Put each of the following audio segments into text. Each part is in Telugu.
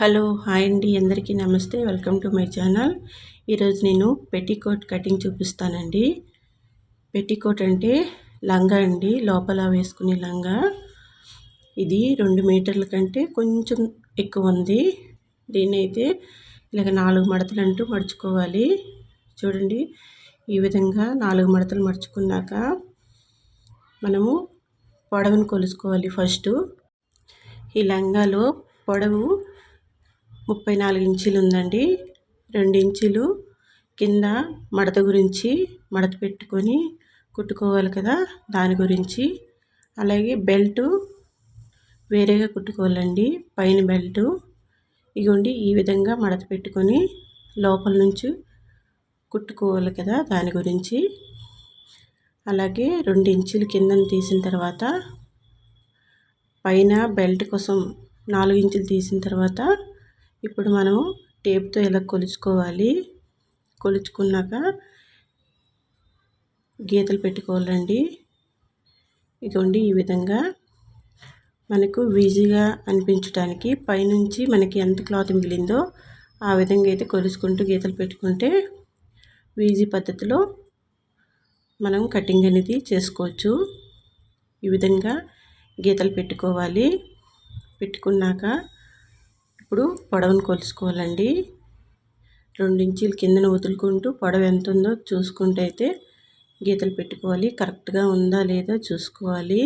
హలో హాయ్ అండి. అందరికీ నమస్తే. Welcome to my channel. ఈరోజు నేను పెట్టికోట్ కటింగ్ చూపిస్తానండి. పెట్టికోట్ అంటే లంగా అండి. లోపల వేసుకునే లంగా. ఇది రెండు మీటర్ల కంటే కొంచెం ఎక్కువ ఉంది. దీన్ని అయితే ఇలాగ నాలుగు మడతలు అంటూ మడుచుకోవాలి. చూడండి ఈ విధంగా నాలుగు మడతలు మడుచుకున్నాక మనము పొడవును కొలుసుకోవాలి ఫస్ట్. ఈ లంగాలో పొడవు ముప్పై నాలుగు ఇంచులు ఉందండి రెండు ఇంచులు కింద మడత గురించి మడత పెట్టుకొని కుట్టుకోవాలి కదా దాని గురించి. అలాగే బెల్టు వేరేగా కుట్టుకోవాలండి. పైన బెల్టు ఇగోండి ఈ విధంగా మడత పెట్టుకొని లోపల నుంచి కుట్టుకోవాలి కదా దాని గురించి. అలాగే రెండు ఇంచులు కిందను తీసిన తర్వాత పైన బెల్ట్ కోసం నాలుగు ఇంచులు తీసిన తర్వాత ఇప్పుడు మనం టేప్తో ఇలా కొలుచుకోవాలి? కొలుచుకున్నాక గీతలు పెట్టుకోవాలండి. ఇదిగోండి ఈ విధంగా మనకు వీజీగా అనిపించడానికి పైనుంచి మనకి ఎంత క్లాత్ మిగిలిందో ఆ విధంగా అయితే కొలుచుకుంటూ గీతలు పెట్టుకుంటే వీజీ పద్ధతిలో మనం కటింగ్ అనేది చేసుకోవచ్చు. ఈ విధంగా గీతలు పెట్టుకోవాలి. పెట్టుకున్నాక ఇప్పుడు పొడవును కొలుసుకోవాలండి. ఇంచీలు కిందన వదులుకుంటూ పొడవు ఎంత ఉందో చూసుకుంటే అయితే గీతలు పెట్టుకోవాలి. కరెక్ట్గా ఉందా లేదా చూసుకోవాలి.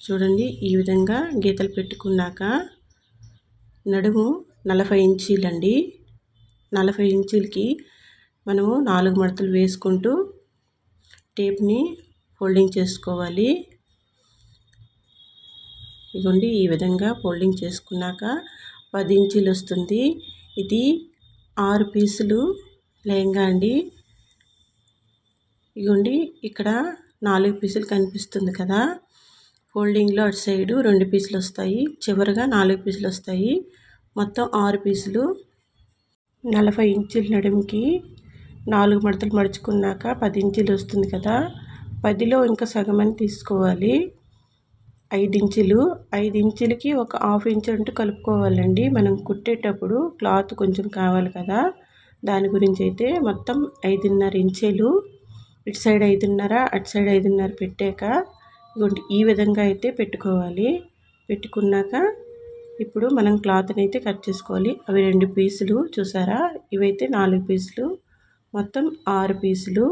చూడండి ఈ విధంగా గీతలు పెట్టుకున్నాక నడుము నలభై ఇంచీలండి. నలభై ఇంచులకి మనము నాలుగు మడతలు వేసుకుంటూ టేప్ని ఫోల్డింగ్ చేసుకోవాలి. ఇదిగోండి ఈ విధంగా ఫోల్డింగ్ చేసుకున్నాక పది ఇంచులు వస్తుంది. ఇది ఆరు పీసులు లెహంగా అండి. ఇదిగోండి ఇక్కడ నాలుగు పీసులు కనిపిస్తుంది కదా. ఫోల్డింగ్లో అటు సైడు రెండు పీసులు వస్తాయి. చివరిగా నాలుగు పీసులు వస్తాయి. మొత్తం ఆరు పీసులు. నలభై ఇంచుల నడుముకి నాలుగు మడతలు మడుచుకున్నాక పది ఇంచులు వస్తుంది కదా. పదిలో ఇంకా సగం అని తీసుకోవాలి. ఐదు ఇంచులు ఐదు ఇంచులకి ఒక హాఫ్ ఇంచ్ అంటూ కలుపుకోవాలండి. మనం కుట్టేటప్పుడు క్లాత్ కొంచెం కావాలి కదా. దాని గురించి అయితే మొత్తం ఐదున్నర ఇంచులు. ఇటు సైడ్ ఐదున్నర అటు సైడ్ ఐదున్నర పెట్టాక ఈ విధంగా అయితే పెట్టుకోవాలి. పెట్టుకున్నాక ఇప్పుడు మనం క్లాత్ని అయితే కట్ చేసుకోవాలి. అవి రెండు పీసులు చూసారా? ఇవైతే నాలుగు పీసులు. మొత్తం ఆరు పీసులు.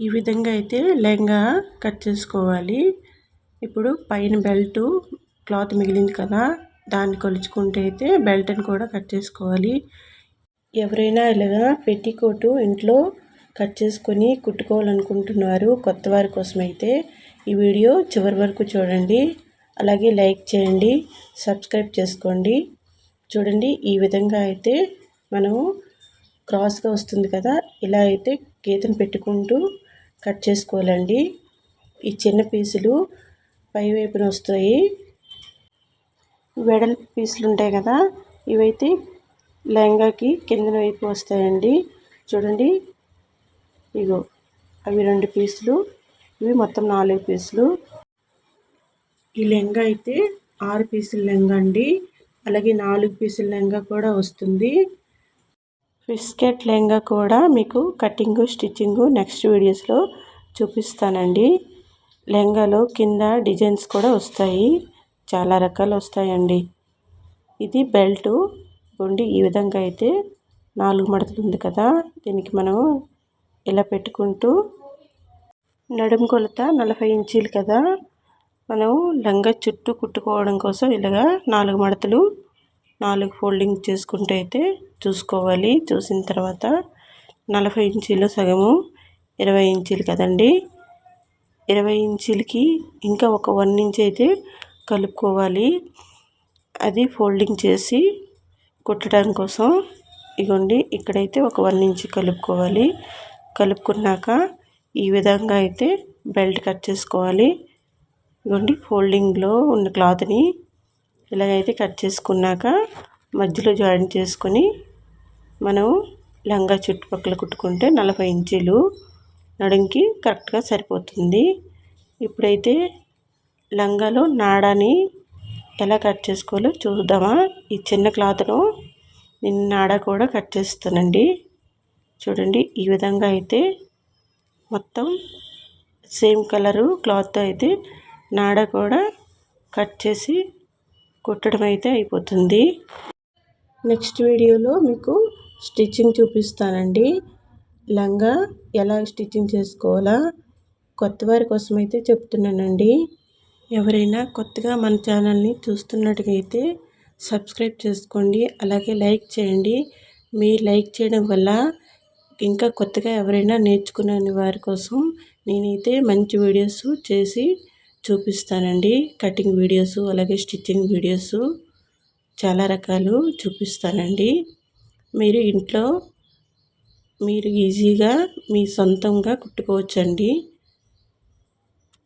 ఈ విధంగా అయితే లెహంగా కట్ చేసుకోవాలి. ఇప్పుడు పైన బెల్టు క్లాత్ మిగిలింది కదా దాన్ని కొలుచుకుంటే అయితే బెల్ట్ని కూడా కట్ చేసుకోవాలి. ఎవరైనా ఇలాగా పెట్టికోటు ఇంట్లో కట్ చేసుకొని కుట్టుకోవాలనుకుంటున్నారు కొత్త వారి కోసం అయితే ఈ వీడియో చివరి వరకు చూడండి. అలాగే లైక్ చేయండి సబ్స్క్రైబ్ చేసుకోండి. చూడండి ఈ విధంగా అయితే మనము క్రాస్గా వస్తుంది కదా ఇలా అయితే గీతను పెట్టుకుంటూ కట్ చేసుకోవాలండి. ఈ చిన్న పీసులు పై వైపున వస్తాయి. వెడల్పు పీసులు ఉంటాయి కదా ఇవైతే లెహంగాకి కిందన వైపు వస్తాయండి. చూడండి. ఇగో అవి రెండు పీసులు ఇవి మొత్తం నాలుగు పీసులు. ఈ లెహంగా అయితే ఆరు పీసుల లెహంగా అండి. అలాగే నాలుగు పీసుల లెహంగా కూడా వస్తుంది. బిస్కెట్ లెహంగా కూడా మీకు కటింగు స్టిచ్చింగు నెక్స్ట్ వీడియోస్లో చూపిస్తానండి. లెహంగాలో కింద డిజైన్స్ కూడా వస్తాయి. చాలా రకాలు వస్తాయండి. ఇది బెల్టు. గుండి ఈ విధంగా అయితే నాలుగు మడతలు ఉంది కదా. దీనికి మనం ఇలా పెట్టుకుంటూ నడుము కొలత నలభై ఇంచీలు కదా. మనం లంగా చుట్టూ కుట్టుకోవడం కోసం ఇలాగా నాలుగు మడతలు నాలుగు ఫోల్డింగ్ చేసుకుంటే అయితే చూసుకోవాలి. చూసిన తర్వాత నలభై ఇంచీలు సగము ఇరవై ఇంచీలు కదండి. ఇరవై ఇంచులకి ఇంకా ఒక వన్ ఇంచ్ అయితే కలుపుకోవాలి. అది ఫోల్డింగ్ చేసి కుట్టడం కోసం ఇగోండి ఇక్కడైతే ఒక వన్ ఇంచ్ కలుపుకోవాలి. కలుపుకున్నాక ఈ విధంగా అయితే బెల్ట్ కట్ చేసుకోవాలి. ఇగోండి ఫోల్డింగ్లో ఉన్న క్లాత్ని ఇలాగైతే కట్ చేసుకున్నాక మధ్యలో జాయిన్ చేసుకొని మనం లంగా చుట్టుపక్కల కుట్టుకుంటే నలభై ఇంచులు నడుంకి కరెక్ట్గా సరిపోతుంది. ఇప్పుడైతే లంగాలో నాడని ఎలా కట్ చేసుకోవాలో చూద్దామా. ఈ చిన్న క్లాత్ను నేను నాడ కూడా కట్ చేస్తానండి. చూడండి ఈ విధంగా అయితే మొత్తం సేమ్ కలరు క్లాత్ అయితే నాడ కూడా కట్ చేసి కుట్టడం అయితే అయిపోతుంది. నెక్స్ట్ వీడియోలో మీకు స్టిచ్చింగ్ చూపిస్తానండి. లంగా ఎలా స్టిచ్చింగ్ చేసుకోవాలా? కొత్త వారి కోసం అయితే చెప్తున్నానండి. ఎవరైనా కొత్తగా మన ఛానల్ని చూస్తున్నట్టుగైతే సబ్స్క్రైబ్ చేసుకోండి. అలాగే లైక్ చేయండి. మీరు లైక్ చేయడం వల్ల ఇంకా కొత్తగా ఎవరైనా నేర్చుకునే వారి కోసం నేనైతే మంచి వీడియోస్ చేసి చూపిస్తానండి. కటింగ్ వీడియోస్ అలాగే స్టిచ్చింగ్ వీడియోస్ చాలా రకాలు చూపిస్తానండి. మీరు ఇంట్లో మీరు ఈజీగా మీ సొంతంగా కుట్టుకోవచ్చండి.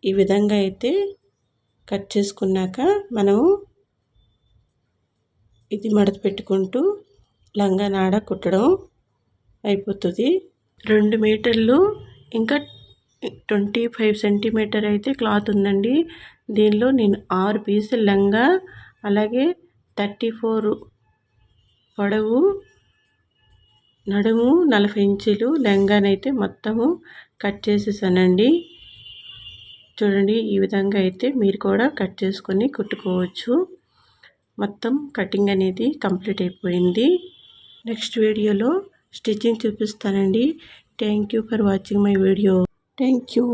ఈ విధంగా అయితే కట్ చేసుకున్నాక మనము ఇది మడత పెట్టుకుంటూ లంగా నాడ కుట్టడం అయిపోతుంది. రెండు మీటర్లు ఇంకా ట్వంటీ ఫైవ్ సెంటీమీటర్ అయితే క్లాత్ ఉందండి. దీనిలో నేను ఆరు పీసులు లంగా అలాగే థర్టీ ఫోర్ పొడవు నడుము నలభై ఇంచులు లెంగానైతే మొత్తము కట్ చేసేసానండి. చూడండి ఈ విధంగా అయితే మీరు కూడా కట్ చేసుకొని కుట్టుకోవచ్చు. మొత్తం కటింగ్ అనేది కంప్లీట్ అయిపోయింది. నెక్స్ట్ వీడియోలో స్టిచ్చింగ్ చూపిస్తానండి. Thank you for watching my video. Thank you.